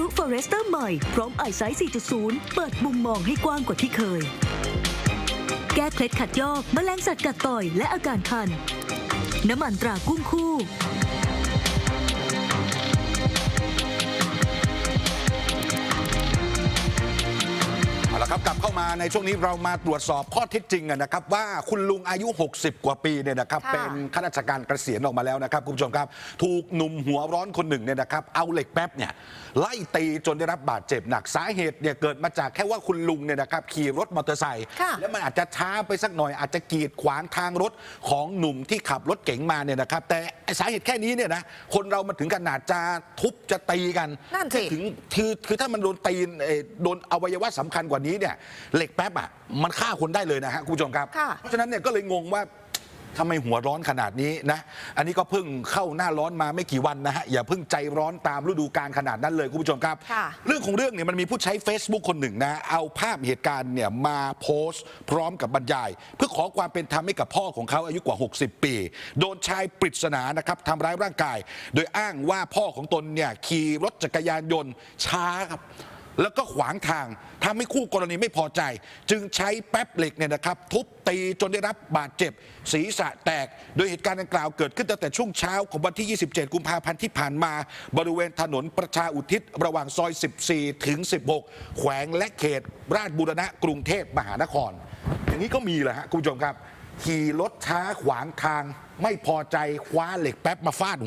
ม่ พร้อมไอไซส์4.0 เปิดมุมมองให้กว้างกว่าที่เคย แก้เคล็ดขัดยอกแมลงสัตว์กัดต่อยและอาการคัน น้ำมันตรากุ้งคู่ ละครับกลับเข้ามาในช่วงนี้เรามาตรวจสอบข้อเท็จจริงกันนะครับ ว่าคุณลุงอายุ 60 กว่าปีเนี่ยนะครับค่ะเป็นข้าราชการเกษียณออกมาแล้วนะครับคุณผู้ชมครับ ถูกหนุ่มหัวร้อนคนหนึ่งเนี่ยนะครับเอาเหล็กแป๊บเนี่ยไล่ตีจนได้รับบาดเจ็บหนักสาเหตุเนี่ยเกิดมาจากแค่ว่าคุณลุงเนี่ยนะครับขี่รถมอเตอร์ไซค์ค่ะแล้วมันอาจจะช้าไปสักหน่อยอาจจะกีดขวางทางรถของหนุ่มที่ขับรถเก๋งมาเนี่ยนะครับ แต่ไอ้สาเหตุแค่นี้เนี่ยนะคนเรามันถึงขนาดจะทุบจะตีกันนั่นสิถึงคือคือถ้ามันโดนตีนเอ่อโดนอวัยวะสำคัญกว่านี้เนี่ยเหล็กแป๊บอะมันฆ่าคนได้เลยนะฮะคุณผู้ชมครับ ค่ะ เพราะฉะนั้นเนี่ยก็เลยงงว่าทำไมหัวร้อนขนาดนี้นะ อันนี้ก็เพิ่งเข้าหน้าร้อนมาไม่กี่วันนะฮะ อย่าเพิ่งใจร้อนตามฤดูกาลขนาดนั้นเลยคุณผู้ชมครับ ค่ะ เรื่องของเรื่องเนี่ยมันมีผู้ใช้ Facebook คนหนึ่งนะ เอาภาพเหตุการณ์เนี่ยมาโพสต์ พร้อมกับบรรยาย เพื่อขอความเป็นธรรมให้กับพ่อของเขาอายุกว่า 60 ปี โดนชายปริศนานะครับทำร้ายร่างกาย โดยอ้างว่าพ่อของตนเนี่ยขี่รถจักรยานยนต์ช้าครับ แล้วก็ขวางทางทำให้คู่กรณีไม่พอใจ จึงใช้แป๊บเหล็กเนี่ยนะครับ ทุบตีจนได้รับบาดเจ็บ ศีรษะแตก โดยเหตุการณ์ดังกล่าวเกิดขึ้นตั้งแต่ช่วงเช้าของวันที่ 27 กุมภาพันธ์ที่ผ่านมา บริเวณถนนประชาอุทิศ ระหว่างซอย 14 ถึง 16 แขวงและเขต ราชบุรณะกรุงเทพมหานคร อย่างนี้ก็มีแหละฮะคุณผู้ชมครับ ขี่รถช้าขวางทางไม่พอใจคว้าเหล็กแป๊บมาฟาด